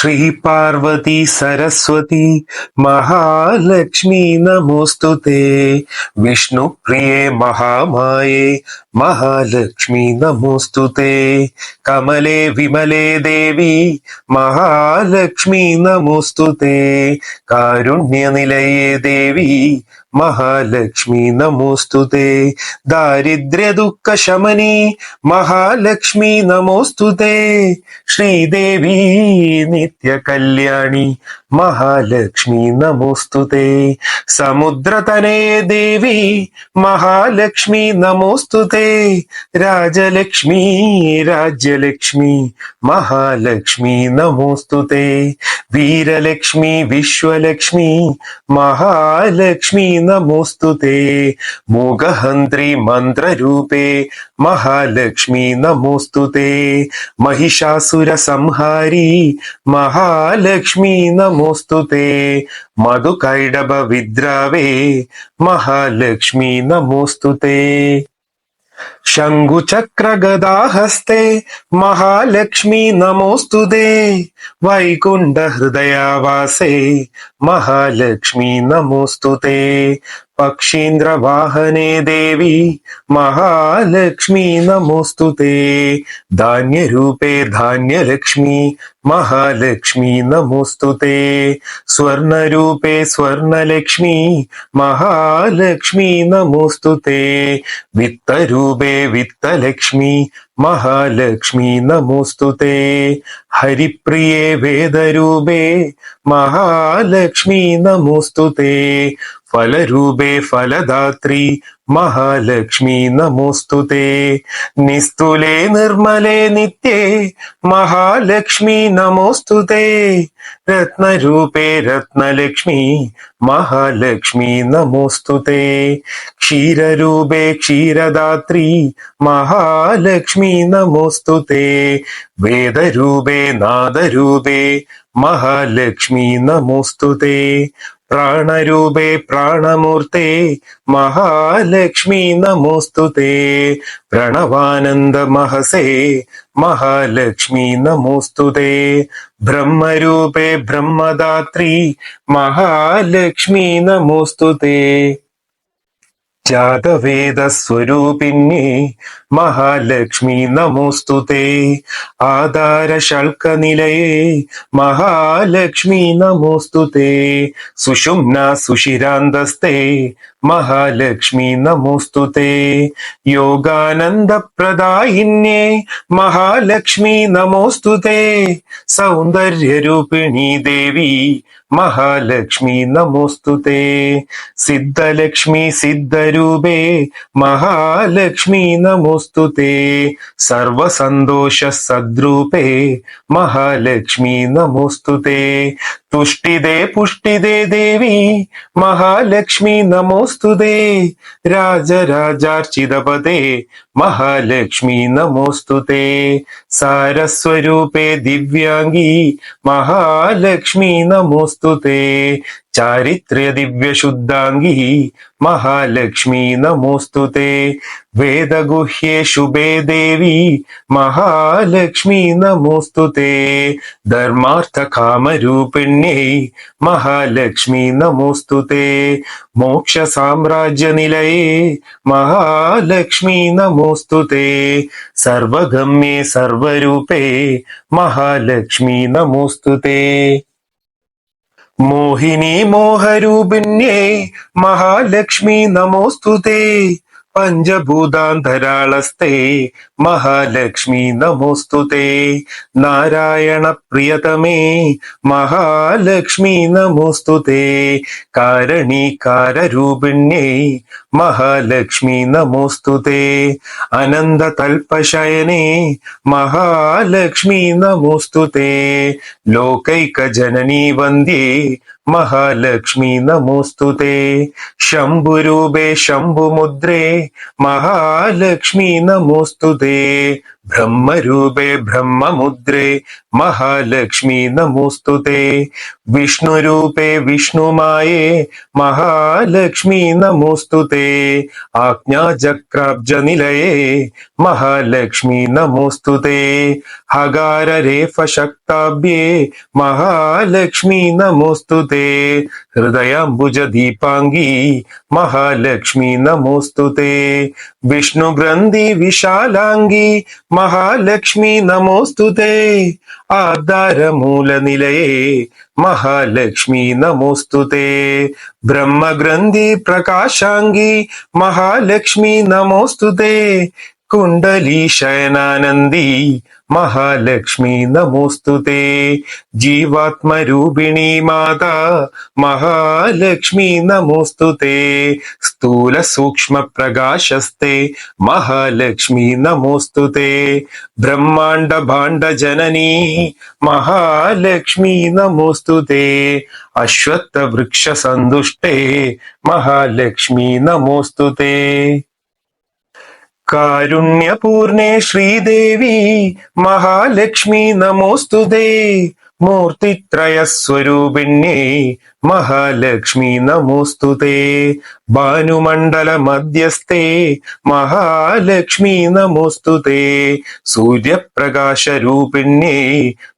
श्रीपार्वती सरस्वती महालक्ष्मी नमोऽस्तु ते विष्णुप्रिये महामाये മഹാലക്ഷ്മി നമോസ്തുതേ കമലേ വിമലേ ദേവി മഹാലക്ഷ്മി നമോസ്തുതേ കാരുണ്യനിലയേ ദേവി മഹാലക്ഷ്മി നമോസ്തുതേ ശമനി മഹാലക്ഷ്മി നമോസ്തുതേ ശ്രീദേവി നിത്യ കല്യാണി മഹാലക്ഷ്മി നമോസ്തുതേ സമുദ്രതനേ ദേവി മഹാലക്ഷ്മി നമോസ്തുതേ മകളെ രാജലക്ഷ്മി രാജ്യലക്ഷ്മി മഹാലക്ഷ്മി നമോസ്തുതേ വീരലക്ഷ്മി വിശ്വലക്ഷ്മി മഹാലക്ഷ്മി നമോസ്തുതേ മൂകഹന്ത്രി മന്ത്രരൂപേ മഹാലക്ഷ്മി നമോസ്തുതേ മഹിഷാസുര സംഹാരി മഹാലക്ഷ്മി നമോസ്തുതേ മധുകൈഡഭ വിദ്രാവേ മഹാലക്ഷ്മി നമോസ്തുതേ शङ्कुचक्रगदाहस्ते महालक्ष्मी नमोस्तुते वैकुण्ठहृदयावासे महालक्ष्मी പക്ഷീന്ദ്രവാഹനേ ദേവി മഹാലക്ഷ്മി നമോസ്തു ധാന്യരൂപേ ധാന്യലക്ഷ്മി മഹാലക്ഷ്മി നമോസ്തു സ്വർണരൂപേ സ്വർണലക്ഷ്മി മഹാലക്ഷ്മി നമോസ്തു വിത്തരൂപേ വിത്തലക്ഷ്മി മഹാലക്ഷ്മി നമോസ്തു ഹരിപ്രിയേ വേദരൂപേ മഹാലക്ഷ്മി നമോസ്തു ഫലരൂപേ ഫലദാത്രി മഹാലക്ഷ്മി നമോസ്തു നിസ്തുലേ നിർമ്മലേ നിത്യേ മഹാലക്ഷ്മി നമോസ്തു രത്നരൂപേ രത്നലക്ഷ്മി മഹാലക്ഷ്മി നമോസ്തു ക്ഷീരൂപേ ക്ഷീരദാത്രി മഹാലക്ഷ്മി നമോസ്തു വേദരൂപേ നാദരൂപേ മഹാലക്ഷ്മി നമോസ്തു പ്രാണരൂപേ പ്രാണമൂർത്തേ മഹാലക്ഷ്മി നമോസ്തുതേ പ്രണവാനന്ദ മഹസേ മഹാലക്ഷ്മി നമോസ്തുതേ ബ്രഹ്മരൂപേ ബ്രഹ്മദാത്രി മഹാലക്ഷ്മി നമോസ്തുതേ ജാതവേദസ്വരൂപിണ്യേ മഹാലക്ഷ്മി നമോസ്തുതേ ആധാരശൽക്കനിലയേ മഹാലക്ഷ്മി നമോസ്തുതേ സുഷുമ്ന സുഷിരാന്തസ്തേ മഹാലക്ഷ്മി നമോസ്തുതേ യോഗാനന്ദപ്രദായിന്യേ മഹാലക്ഷ്മി നമോസ്തുതേ സൗന്ദര്യരൂപിണി ദേവി മഹാലക്ഷ്മി നമോസ്തുതേ സിദ്ധലക്ഷ്മി സിദ്ധരൂപേ മഹാലക്ഷ്മി നമോസ്തുതേ സർവസന്തോഷ സദ്രൂപേ മഹാലക്ഷ്മി നമോസ്തുതേ തുഷ്ടിതേ പുഷ്ടിതേ ദേവി മഹാലക്ഷ്മി നമോസ്തുതേ രാജരാജാർച്ചിതപദേ മഹാലക്ഷ്മി നമോസ്തുതേ സാരസ്വരൂപേ ദിവ്യാംഗി മഹാലക്ഷ്മി നമോസ്തുതേ ചാരിത്ര്യ ദിവ്യശുദ്ധാംഗി മഹാലക്ഷ്മി देवी महालक्ष्मी ശുഭേ ദേവി മഹാലക്ഷ്മി നമോസ്തുതേ ധർമാർത്ഥകാമരൂപിണ്യേ മഹാലക്ഷ്മി നമോസ്തുതേ മോക്ഷ സാമ്രാജ്യനിലയേ മഹാലക്ഷ്മി നമോസ്തുതേ സർവഗമ്യേ സർവരൂപേ മഹാലക്ഷ്മി നമോസ്തുതേ മോഹിനി മോഹരൂപിണ്യേ മഹാലക്ഷ്മി നമോസ്തുതേ പഞ്ചഭൂതാന്തരാളസ്തേ മഹാലക്ഷ്മി നമോസ്തുതേ നാരായണ പ്രിയതമേ മഹാലക്ഷ്മി നമോസ്തുതേ കാരണീകാരൂപിണ്യേ മഹാലക്ഷ്മി നമോസ്തുതേ അനന്തതൽപശയനേ മഹാലക്ഷ്മി നമോസ്തുതേ ലോകൈകജനനീ വന്ദ്യേ മഹാലക്ഷ്മി നമോസ്തുതേ ശംഭുരൂപേ ശംഭുമുദ്രേ മഹാലക്ഷ്മി നമോസ്തുതേ ബ്രഹ്മരൂപേ ബ്രഹ്മമുദ്രേ മഹാലക്ഷ്മി നമോസ്തു വിഷ്ണുരൂപേ വിഷ്ണുമായേ മഹാലക്ഷ്മി നമോസ്തു ആജ്ഞാചക്രാബ്ജനിലയേ മഹാലക്ഷ്മി നമോസ്തു ഹകാരരേഫശക്താബ്യേ മഹാലക്ഷ്മി നമോസ്തു ഹൃദയാംബുജദീപാംഗീ മഹാലക്ഷ്മി നമോസ്തു വിഷ്ണുഗ്രന്ഥി വിശാലാംഗീ മഹാലക്ഷ്മി നമോസ്തുതേ ആധാരമൂല നിലയേ മഹാലക്ഷ്മി നമോസ്തുതേ ബ്രഹ്മഗ്രന്ഥി പ്രകാശാംഗി മഹാലക്ഷ്മി നമോസ്തുതേ കുണ്ടലീശയനാനന്ദി മഹാലക്ഷ്മി നമോസ്തുതേ ജീവാത്മരൂപിണി മാതാ മഹാലക്ഷ്മി നമോസ്തുതേ സ്ഥൂല സൂക്ഷ്മ പ്രകാശസ്തേ മഹാലക്ഷ്മി നമോസ്തുതേ ബ്രഹ്മാണ്ട ഭാണ്ഡ ജനനീ മഹാലക്ഷ്മി നമോസ്തുതേ അശ്വത്ഥ വൃക്ഷ സന്തുഷ്ടേ മഹാലക്ഷ്മി നമോസ്തുതേ കാരുണ്യപൂർണേ ശ്രീദേവി മഹാലക്ഷ്മി നമോസ്തുതേ മൂർത്തിത്രയസ്വരൂപിണ്യേ മഹാലക്ഷ്മി നമോസ്തുതേ ഭാനുമണ്ഡല മധ്യസ്ഥേ മഹാലക്ഷ്മി നമോസ്തുതേ സൂര്യപ്രകാശരൂപിണ്യേ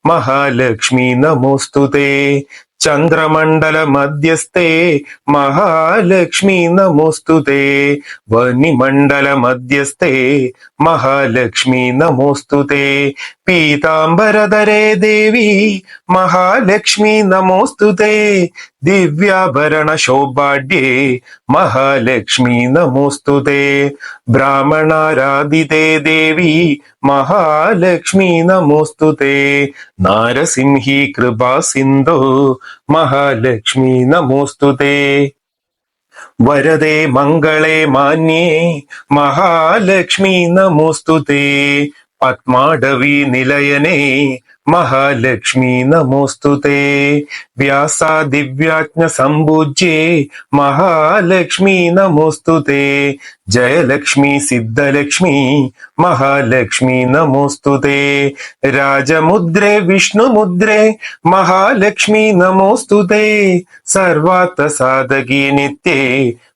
മഹാലക്ഷ്മി നമോസ്തുതേ ചന്ദ്രമണ്ഡല മധ്യസ്ഥേ മഹാലക്ഷ്മി നമോസ്തുതേ വനിമണ്ഡല മധ്യസ്ഥേ മഹാലക്ഷ്മി നമോസ്തുതേ പീതാംബരധരേ ദേവി മഹാലക്ഷ്മി നമോസ്തുതേ ദിവ്യാഭരണ ശോഭാഢ്യേ മഹാലക്ഷ്മി നമോസ്തുതേ ബ്രാഹ്മണാരാധിതേ ദേവി മഹാലക്ഷ്മി നമോസ്തുതേ നാരസിംഹി കൃപാ സിന്ധു മഹാലക്ഷ്മി നമോസ്തുതേ വരദേ മംഗളേ മാന്യേ മഹാലക്ഷ്മി നമോസ്തുതേ പത്മാടവി നിലയനേ മഹാലക്ഷ്മി നമോസ്തുതേ വ്യാസാദിവ്യാജ്ഞ സമ്പൂജ്യേ മഹാലക്ഷ്മി നമോസ്തുതേ ജയലക്ഷ്മി സിദ്ധലക്ഷ്മി മഹാലക്ഷ്മി നമോസ്തുതേ രാജമുദ്രേ വിഷ്ണുമുദ്രേ മഹാലക്ഷ്മി നമോസ്തുതേ സർവാത്ത സാധകി നിത്യേ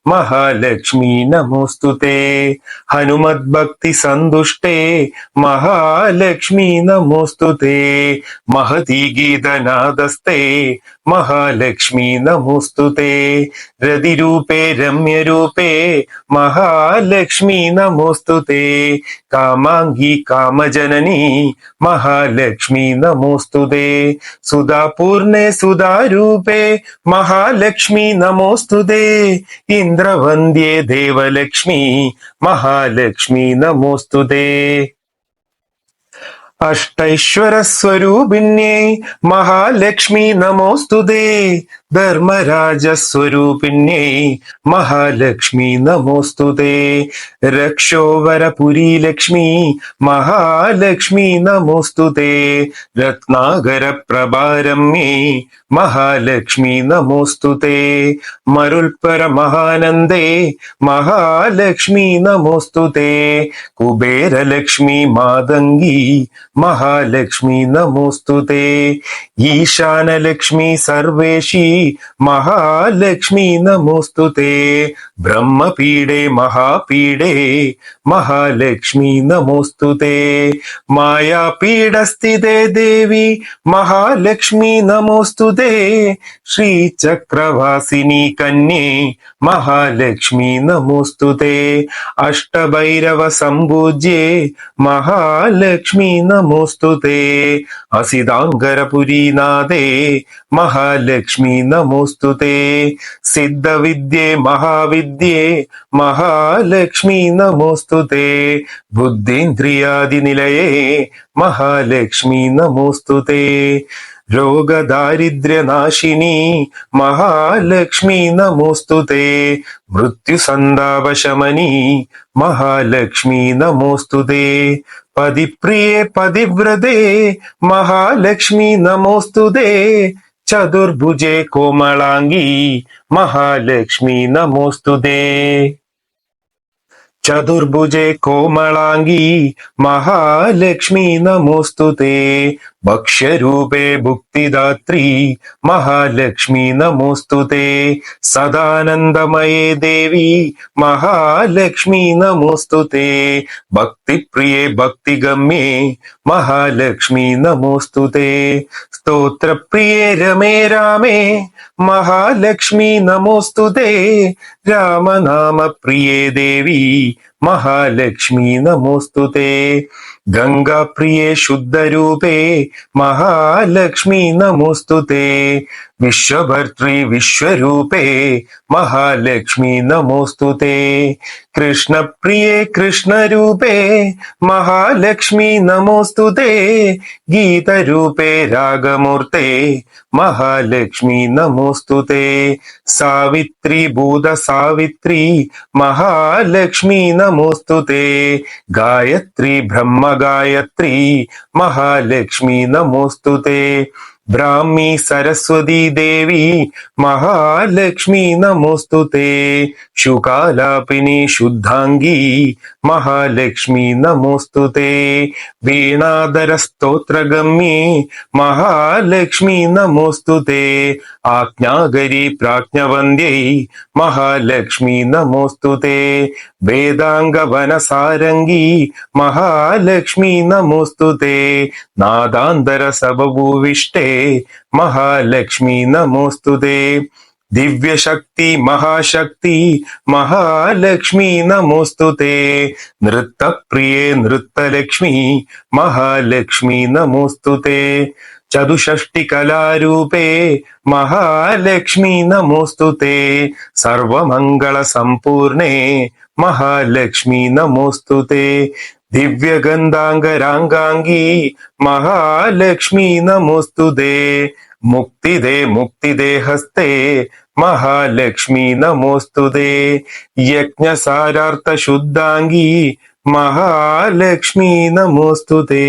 മഹാലക്ഷ്മി നമോസ്തുതേ ഹനുമത് ഭക്തി സന്തുഷ്ടേ മഹാലക്ഷ്മി നമോസ്തുതേ മഹതി ഗീതനാദസ്തേ മഹാലക്ഷ്മി നമോസ്തുതേ രതിരൂപേ രമ്യരൂപേ മഹാലക്ഷ്മി നമോസ്തുതേ കാമാംഗി കാമജനനി മഹാലക്ഷ്മി നമോസ്തുതേ സുധാപൂർണേ സുധാരൂപേ മഹാലക്ഷ്മി നമോസ്തുതേ ഇന്ദ്രവന്ദ്യേ ദേവലക്ഷ്മി മഹാലക്ഷ്മി നമോസ്തുതേ അഷ്ടൈശ്വരസ്വരൂപിണ്യേ മഹാലക്ഷ്മി നമോസ്തുതേ ധർമ്മരാജസ്വരൂപിണ്യേ മഹാലക്ഷ്മി നമോസ്തുതേ രക്ഷോവരപുരി ലക്ഷ്മി മഹാലക്ഷ്മി നമോസ്തുതേ രത്നാകര പ്രഭാരമ്യേ മഹാലക്ഷ്മി നമോസ്തുതേ മരുൽപര മഹാനന്ദേ മഹാലക്ഷ്മി നമോസ്തുതേ കുബേരലക്ഷ്മി മാതംഗി മഹാലക്ഷ്മി നമോസ്തുതേ ഈശാനലക്ഷ്മി സർവേശി മഹാലക്ഷ്മി നമോസ്തുതേ ബ്രഹ്മപീഡേ മഹാപീഡേ മഹാലക്ഷ്മി നമോസ്തുതേ മായാപീഠസ്ഥിതേ ദേവി മഹാലക്ഷ്മി നമോസ്തുതേ ശ്രീചക്രവാസിനി കന്യേ മഹാലക്ഷ്മി നമോസ്തുതേ അഷ്ടഭൈരവ സമ്പൂജ്യേ മഹാലക്ഷ്മി നമോസ്തുതേ അസിതാംഗരപുരീനാഥേ മഹാലക്ഷ്മി നമോസ്തുതേ സിദ്ധവിദ്യേ മഹാവിദ്യേ മഹാലക്ഷ്മി നമോസ്തുതേ ബുദ്ധീന്ദ്രിയാദിനിലയേ മഹാലക്ഷ്മി നമോസ്തുതേ രോഗദാരിദ്ര്യനാശിനി മഹാലക്ഷ്മി നമോസ്തുതേ മൃത്യുസന്താപശമനി മഹാലക്ഷ്മി നമോസ്തുതേ പതിപ്രിയേ പതിവ്രതേ മഹാലക്ഷ്മി നമോസ്തുതേ ചതുർഭുജേ കോമളാംഗി മഹാലക്ഷ്മി നമോസ്തുതേ ചതുർഭുജേ കോമളാംഗി മഹാലക്ഷ്മി നമോസ്തു തേ ഭക്ഷ്യരൂപേ ഭുക്തിദാത്രി മഹാലക്ഷ്മി നമോസ്തു തേ. സദാനന്ദമയേ ദേവി മഹാലക്ഷ്മി നമോസ്തു തേ. ഭക്തിപ്രിയേ ഭക്തിഗമ്യേ മഹാലക്ഷ്മി നമോസ്തു തേ. സ്തോത്രപ്രിയേ രമേ രാമേ മഹാലക്ഷ്മി നമോസ്തു തേ. രാമനാമപ്രിയേ ദേവി മഹാലക്ഷ്മി നമോസ്തുതേ ഗംഗാപ്രിയേ ശുദ്ധരൂപേ മഹാലക്ഷ്മി നമോസ്തുതേ വിശ്വഭർത്തൃ വിശ്വരൂപേ മഹാലക്ഷ്മി നമോസ്തു തേ. കൃഷ്ണപ്രിയേ കൃഷ്ണരൂപേ മഹാലക്ഷ്മി നമോസ്തുതേ ഗീതരൂപേ രാഗമൂർത്തേ മഹാലക്ഷ്മി നമോസ്തുതേ സാവിത്രി ഭൂത സാവിത്രി മഹാലക്ഷ്മി നമോസ്തു തേ ഗായത്രി ബ്രഹ്മഗായത്രി മഹാലക്ഷ്മി നമോസ്തു ब्राह्मी सरस्वती देवी महालक्ष्मी नमोऽस्तु ते। शुकालापिनी शुद्धाङ्गी മഹാലക്ഷ്മി നമോസ്തുതേ തേ. വീണാധര സ്തോത്രഗമ്യേ മഹാലക്ഷ്മി നമോസ്തുതേ ആജ്ഞാകരി പ്രാജ്ഞവന്ദ്യൈ മഹാലക്ഷ്മി നമോസ്തുതേ വേദാംഗവനസാരംഗി. മഹാലക്ഷ്മി നമോസ്തുതേ നാദാന്തര സബഭൂവിഷ്ടേ മഹാലക്ഷ്മി നമോസ്തു തേ. ദിവ്യശക്തി മഹാശക്തി മഹാലക്ഷ്മി നമോസ്തുതേ നൃത്തപ്രിയേ നൃത്തലക്ഷ്മി മഹാലക്ഷ്മി നമോസ്തുതേ തേ. ചതുഷഷ്ടി കലാരൂപേ മഹാലക്ഷ്മി നമോസ്തുതേ സർവമംഗള സമ്പൂർണേ മഹാലക്ഷ്മി നമോസ്തു തേ. ദിവ്യഗന്ധാംഗരാംഗാംഗി മഹാലക്ഷ്മി നമോസ്തുതേ മുക്തിദേ മുക്തിദേ ഹസ്തേ മഹാലക്ഷ്മി നമോസ്തുതേ യജ്ഞസാരാർത്ഥ ശുദ്ധാംഗി മഹാലക്ഷ്മി നമോസ്തു തേ